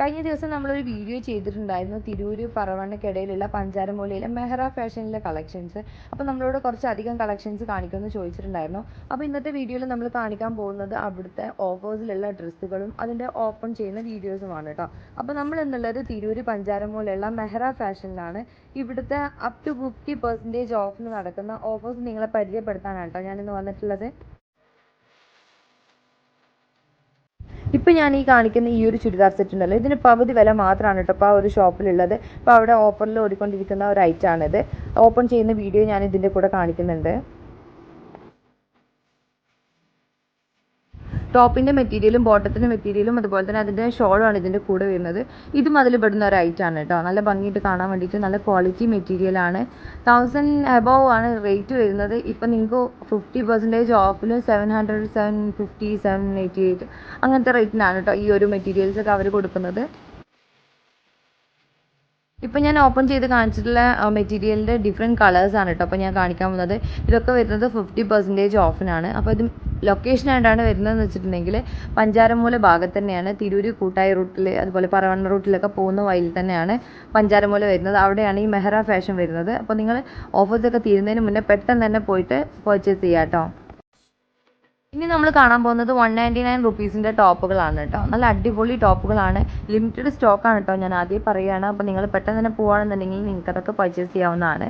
കഴിഞ്ഞ ദിവസം നമ്മളൊരു വീഡിയോ ചെയ്തിട്ടുണ്ടായിരുന്നു. തിരൂർ പറവണ്ണയ്ക്കിടയിലുള്ള പഞ്ചാരമൂലയിലെ മെഹ്റ ഫാഷനിലെ കളക്ഷൻസ് അപ്പോൾ നമ്മളോട് കുറച്ചധികം കളക്ഷൻസ് കാണിക്കുമെന്ന് ചോദിച്ചിട്ടുണ്ടായിരുന്നു. അപ്പോൾ ഇന്നത്തെ വീഡിയോയിൽ നമ്മൾ കാണിക്കാൻ പോകുന്നത് അവിടുത്തെ ഓഫേഴ്സിലുള്ള ഡ്രസ്സുകളും അതിന്റെ ഓപ്പൺ ചെയ്യുന്ന വീഡിയോസുമാണ് കേട്ടോ അപ്പോൾ നമ്മൾ എന്നുള്ളത് തിരൂർ പഞ്ചാരമൂലയുള്ള മെഹ്റ ഫാഷനിലാണ്. ഇവിടുത്തെ അപ് ടു ഫിഫ്റ്റി പെർസെന്റേജ് ഓഫിന് നടക്കുന്ന ഓഫേഴ്സ് നിങ്ങളെ പരിചയപ്പെടുത്താനാണ് കേട്ടോ ഞാനിന്ന് വന്നിട്ടുള്ളത്. ഇപ്പം ഞാൻ ഈ കാണിക്കുന്ന ഈ ഒരു ചുരിദാർ സെറ്റ് ഉണ്ടല്ലോ ഇതിന് പകുതി വില മാത്രമാണ് കേട്ടോ ഇപ്പോൾ ആ ഒരു ഷോപ്പിലുള്ളത്. ഇപ്പോൾ അവിടെ ഓഫറിൽ ഓടിക്കൊണ്ടിരിക്കുന്ന ഒരു ഐറ്റം ആണിത്. ഓപ്പൺ ചെയ്യുന്ന വീഡിയോ ഞാൻ ഇതിന്റെ കൂടെ കാണിക്കുന്നുണ്ട്. ടോപ്പിന്റെ മെറ്റീരിയലും ബോട്ടത്തിന്റെ മെറ്റീരിയലും അതുപോലെ തന്നെ അതിന്റെ ഷോളുമാണ് ഇതിന്റെ കൂടെ വരുന്നത്. ഇതും അതിൽ പെടുന്ന ഒരു ഐറ്റം ആണ് കേട്ടോ. നല്ല ഭംഗിയിട്ട് കാണാൻ വേണ്ടിയിട്ട് നല്ല ക്വാളിറ്റി മെറ്റീരിയലാണ് തൗസൻഡ് എബോവ് ആണ് റേറ്റ് വരുന്നത്. ഇപ്പം നിങ്ങൾക്ക് ഫിഫ്റ്റി പെർസെന്റേജ് ഓഫിൽ seven hundred seven fifty seven eighty eight അങ്ങനത്തെ റേറ്റിനാണ് കേട്ടോ ഈ ഒരു മെറ്റീരിയൽസ് ഒക്കെ അവർ കൊടുക്കുന്നത്. ഇപ്പം ഞാൻ ഓപ്പൺ ചെയ്ത് കാണിച്ചിട്ടുള്ള മെറ്റീരിയലിന്റെ ഡിഫറെന്റ് കളേഴ്സാണ് കേട്ടോ അപ്പോൾ ഞാൻ കാണിക്കാൻ പോകുന്നത്. ഇതൊക്കെ വരുന്നത് ഫിഫ്റ്റി പെർസെന്റേജ് ഓഫിനാണ് അപ്പോൾ ഇത് ലൊക്കേഷൻ ആയിട്ടാണ് വരുന്നതെന്ന് വെച്ചിട്ടുണ്ടെങ്കിൽ പഞ്ചാരമൂല ഭാഗത്ത് തന്നെയാണ് തിരൂര് കൂട്ടായി റൂട്ടിൽ അതുപോലെ പറവണ്ണ റൂട്ടിലൊക്കെ പോകുന്ന വഴിയിൽ തന്നെയാണ് പഞ്ചാരമൂല വരുന്നത്. അവിടെയാണ് ഈ മെഹ്റ ഫാഷൻ വരുന്നത്. അപ്പോൾ നിങ്ങൾ ഓഫേഴ്സൊക്കെ തീരുന്നതിന് മുന്നേ പെട്ടെന്ന് തന്നെ പോയിട്ട് പർച്ചേസ് ചെയ്യാം കേട്ടോ ഇനി നമ്മൾ കാണാൻ പോകുന്നത് വൺ നയന്റി നയൻ റുപ്പീസിന്റെ ടോപ്പുകളാണ് കേട്ടോ നല്ല അടിപൊളി ടോപ്പുകളാണ്. ലിമിറ്റഡ് സ്റ്റോക്കാണ് കേട്ടോ ഞാൻ ആദ്യം പറയുകയാണ് അപ്പോൾ നിങ്ങൾ പെട്ടെന്ന് തന്നെ പോവുകയാണെന്നുണ്ടെങ്കിൽ നിങ്ങൾക്ക് അതൊക്കെ പർച്ചേസ് ചെയ്യാവുന്നതാണ്.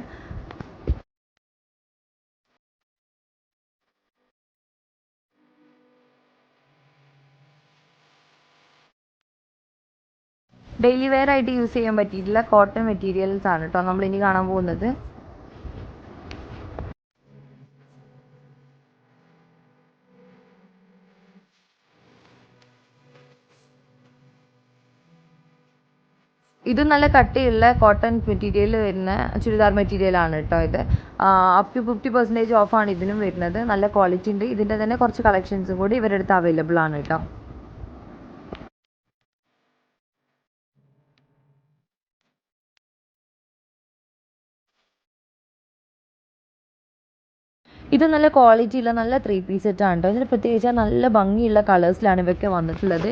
ഡെയിലി വെയർ ആയിട്ട് യൂസ് ചെയ്യാൻ പറ്റിയിട്ടുള്ള കോട്ടൺ മെറ്റീരിയൽസ് ആണ് കേട്ടോ നമ്മൾ ഇനി കാണാൻ പോകുന്നത്. ഇത് നല്ല കട്ടിയുള്ള കോട്ടൺ മെറ്റീരിയൽ വരുന്ന ചുരിദാർ മെറ്റീരിയലാണ് കേട്ടോ ഇത്. അപ് ടു ഫിഫ്റ്റി പെർസെന്റേജ് ഓഫാണ് ഇതിനും വരുന്നത്. നല്ല ക്വാളിറ്റി ഉണ്ട്. ഇതിന്റെ തന്നെ കുറച്ച് കളക്ഷൻസും കൂടി ഇവരുടെ അടുത്ത് അവൈലബിൾ ആണ് കേട്ടോ ഇത് നല്ല ക്വാളിറ്റി ക്വാളിറ്റിയുള്ള നല്ല ത്രീ പീസ് സെറ്റാണ് കേട്ടോ ഇതിന് പ്രത്യേകിച്ച് നല്ല ഭംഗിയുള്ള കളേഴ്സിലാണ് ഇവയൊക്കെ വന്നിട്ടുള്ളത്.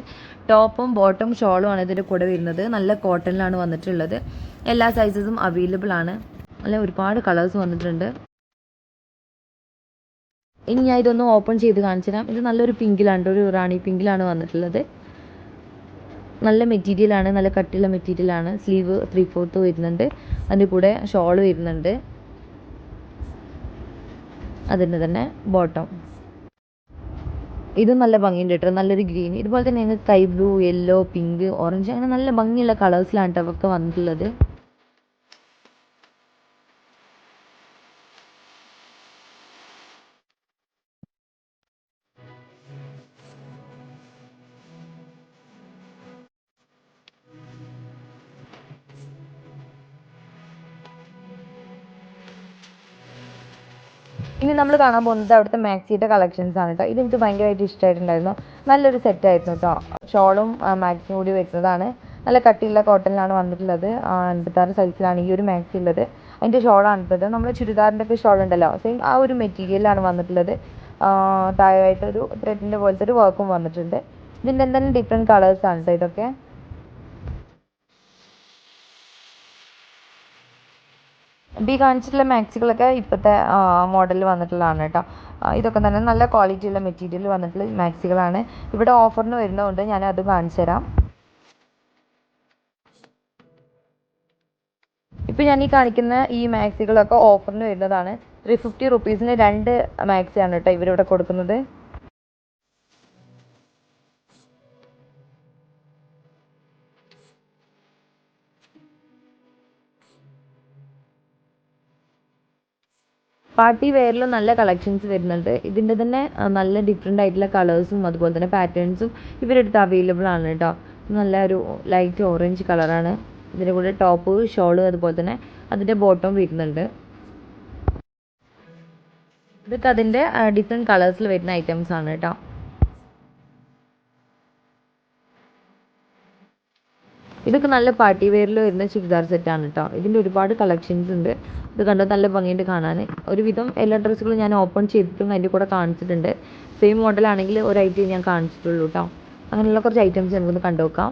ടോപ്പും ബോട്ടം ഷോളും ആണ് ഇതിന്റെ കൂടെ വരുന്നത്. നല്ല കോട്ടണിലാണ് വന്നിട്ടുള്ളത്. എല്ലാ സൈസസും അവൈലബിൾ ആണ്. നല്ല ഒരുപാട് കളേഴ്സ് വന്നിട്ടുണ്ട്. ഇനി ഞാൻ ഇതൊന്ന് ഓപ്പൺ ചെയ്ത് കാണിച്ചു തരാം. ഇത് നല്ലൊരു പിങ്കിലാണ് ഒരു റാണി പിങ്കിലാണ് വന്നിട്ടുള്ളത്. നല്ല മെറ്റീരിയലാണ് നല്ല കട്ടിയുള്ള മെറ്റീരിയലാണ് സ്ലീവ് ത്രീ ഫോർത്ത് വരുന്നുണ്ട്. അതിന്റെ കൂടെ ഷോൾ വരുന്നുണ്ട്. അതിന്റെ തന്നെ ബോട്ടം ഇതും നല്ല ഭംഗിയുണ്ട് കേട്ടോ. നല്ലൊരു ഗ്രീൻ ഇതുപോലെ തന്നെ sky blue yellow pink orange അങ്ങനെ നല്ല ഭംഗിയുള്ള കളേഴ്സിലാണ് കേട്ടോ ഇതൊക്കെ വന്നിട്ടുള്ളത്. ഇനി നമ്മൾ കാണാൻ പോകുന്നത് അവിടുത്തെ മാക്സിയുടെ കളക്ഷൻസ് ആണ് കേട്ടോ. ഇത് എനിക്ക് ഭയങ്കരമായിട്ട് ഇഷ്ടമായിട്ടുണ്ടായിരുന്നു. നല്ലൊരു സെറ്റ് ആയിരുന്നു കേട്ടോ. ഷോളും മാക്സിയും കൂടി വരുന്നതാണ് നല്ല കട്ടിയുള്ള കോട്ടണിലാണ് വന്നിട്ടുള്ളത്. അൻപത്താറ് സൈസിലാണ് ഈ ഒരു മാക്സി ഉള്ളത്. അതിന്റെ ഷോളാണ് ഇട്ടത് നമ്മൾ ചുരിദാറിന്റെ ഒക്കെ ഷോൾ ഉണ്ടല്ലോ. സെയിം ആ ഒരു മെറ്റീരിയലാണ് വന്നിട്ടുള്ളത്. താഴെയായിട്ടൊരു ത്രെഡിന്റെ പോലത്തെ ഒരു വർക്കും വന്നിട്ടുണ്ട്. ഇതിന്റെ എന്തായാലും ഡിഫറെന്റ് കളേഴ്സാണ് കേട്ടോ ഇതൊക്കെ. ബി കാണിച്ചിട്ടുള്ള മാക്സികളൊക്കെ ഇപ്പോഴത്തെ മോഡലിൽ വന്നിട്ടുള്ളതാണ് കേട്ടോ. ഇതൊക്കെ തന്നെ നല്ല ക്വാളിറ്റിയുള്ള മെറ്റീരിയൽ വന്നിട്ടുള്ള മാക്സികളാണ്. ഇവിടെ ഓഫറിന് വരുന്നതുകൊണ്ട് ഞാൻ അത് കാണിച്ചു തരാം. ഇപ്പോൾ ഞാൻ ഈ കാണിക്കുന്ന ഈ മാക്സികളൊക്കെ ഓഫറിന് വരുന്നതാണ്. ത്രീ ഫിഫ്റ്റി റുപ്പീസിന് രണ്ട് മാക്സിയാണ് കേട്ടോ ഇവരിവിടെ കൊടുക്കുന്നത്. പാർട്ടി വെയറിൽ നല്ല കളക്ഷൻസ് വരുന്നുണ്ട്. ഇതിന്റെ തന്നെ നല്ല ഡിഫറെന്റ് ആയിട്ടുള്ള കളേഴ്സും അതുപോലെ തന്നെ പാറ്റേൺസും ഇവരുടെ അടുത്ത് അവൈലബിൾ ആണ് കേട്ടോ നല്ല ഒരു ലൈറ്റ് ഓറഞ്ച് കളറാണ് ഇതിന്റെ കൂടെ ടോപ്പ് ഷോൾ അതുപോലെ തന്നെ അതിന്റെ ബോട്ടം വരുന്നുണ്ട്. ഇതൊക്കെ അതിന്റെ ഡിഫറെന്റ് കളേഴ്സിൽ വരുന്ന ഐറ്റംസ് ആണ് കേട്ടോ ഇതൊക്കെ നല്ല പാർട്ടി വെയറിൽ വരുന്ന ചുരിദാർ സെറ്റാണ് കേട്ടോ ഇതിന്റെ ഒരുപാട് കളക്ഷൻസ് ഉണ്ട്. ഇത് കണ്ടോ? നല്ല ഭംഗിയുണ്ട് കാണാൻ. ഒരുവിധം എല്ലാ ഡ്രസ്സുകളും ഞാൻ ഓപ്പൺ ചെയ്തിട്ടും അതിന്റെ കൂടെ കാണിച്ചിട്ടുണ്ട്. സെയിം മോഡലാണെങ്കിൽ ഒരു ഐറ്റം ഞാൻ കാണിച്ചിട്ടുള്ളൂ കേട്ടോ അങ്ങനെയുള്ള കുറച്ച് ഐറ്റംസ് നമുക്കൊന്ന് കണ്ടു നോക്കാം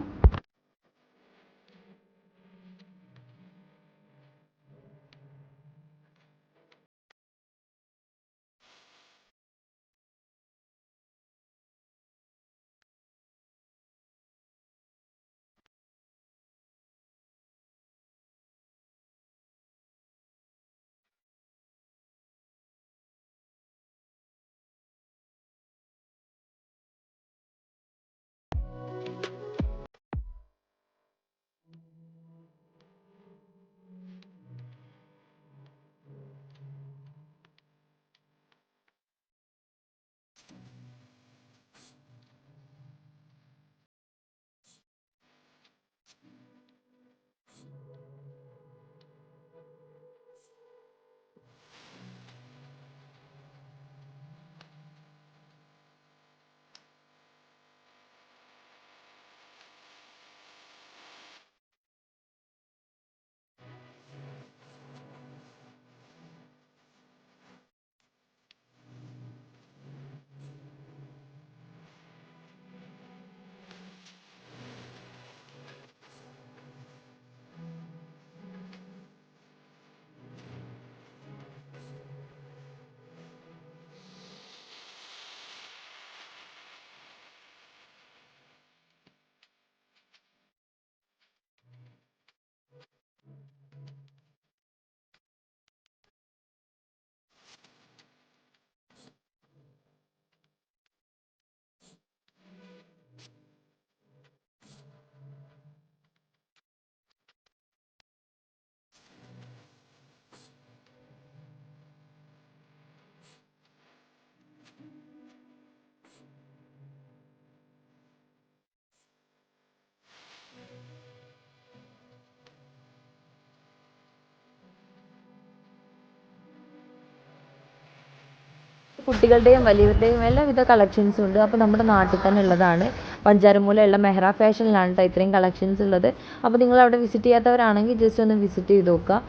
കുട്ടികളുടെയും വലിയവരുടെയും എല്ലാവിധ കളക്ഷൻസും ഉണ്ട്. അപ്പോൾ നമ്മുടെ നാട്ടിൽ തന്നെ ഉള്ളതാണ്. പഞ്ചാരമൂലയുള്ള മെഹ്റ ഫാഷനിലാണ് കേട്ടോ ഇത്രയും കളക്ഷൻസ് ഉള്ളത്. അപ്പോൾ നിങ്ങൾ അവിടെ വിസിറ്റ് ചെയ്യാത്തവരാണെങ്കിൽ ജസ്റ്റ് ഒന്ന് വിസിറ്റ് ചെയ്ത് നോക്കുക.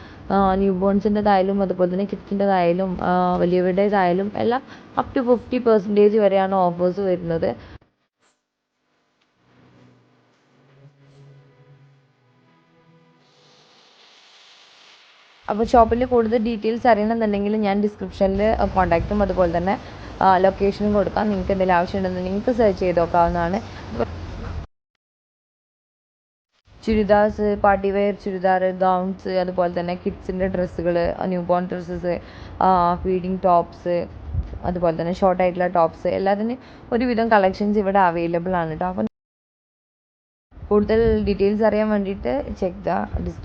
ന്യൂ ബോൺസിന്റെതായാലും അതുപോലെ തന്നെ കിഡ്സിന്റെതായാലും വലിയവരുടേതായാലും എല്ലാം അപ് ടു ഫിഫ്റ്റി പെർസെന്റേജ് വരെയാണ് ഓഫേഴ്സ് വരുന്നത്. അപ്പോൾ ഷോപ്പിൽ കൂടുതൽ ഡീറ്റെയിൽസ് അറിയണമെന്നുണ്ടെങ്കിൽ ഞാൻ ഡിസ്ക്രിപ്ഷനിൽ കോൺടാക്റ്റും അതുപോലെ തന്നെ ലൊക്കേഷനും കൊടുക്കാം. നിങ്ങൾക്ക് എന്തെങ്കിലും ആവശ്യമുണ്ടെന്നുണ്ടെങ്കിൽ നിങ്ങൾക്ക് സെർച്ച് ചെയ്ത് നോക്കാവുന്നതാണ്. Churidars party wear churidar gowns അതുപോലെ തന്നെ കിഡ്സിന്റെ ഡ്രസ്സുകൾ new born dresses feeding tops അതുപോലെ തന്നെ ഷോർട്ട് ആയിട്ടുള്ള ടോപ്സ് എല്ലാത്തിനും ഒരുവിധം കളക്ഷൻസ് ഇവിടെ അവൈലബിൾ ആണ് കേട്ടോ അപ്പം കൂടുതൽ ഡീറ്റെയിൽസ് അറിയാൻ വേണ്ടിയിട്ട് ചെക്ക് ദ ഡിസ്ക്രിപ്ഷൻ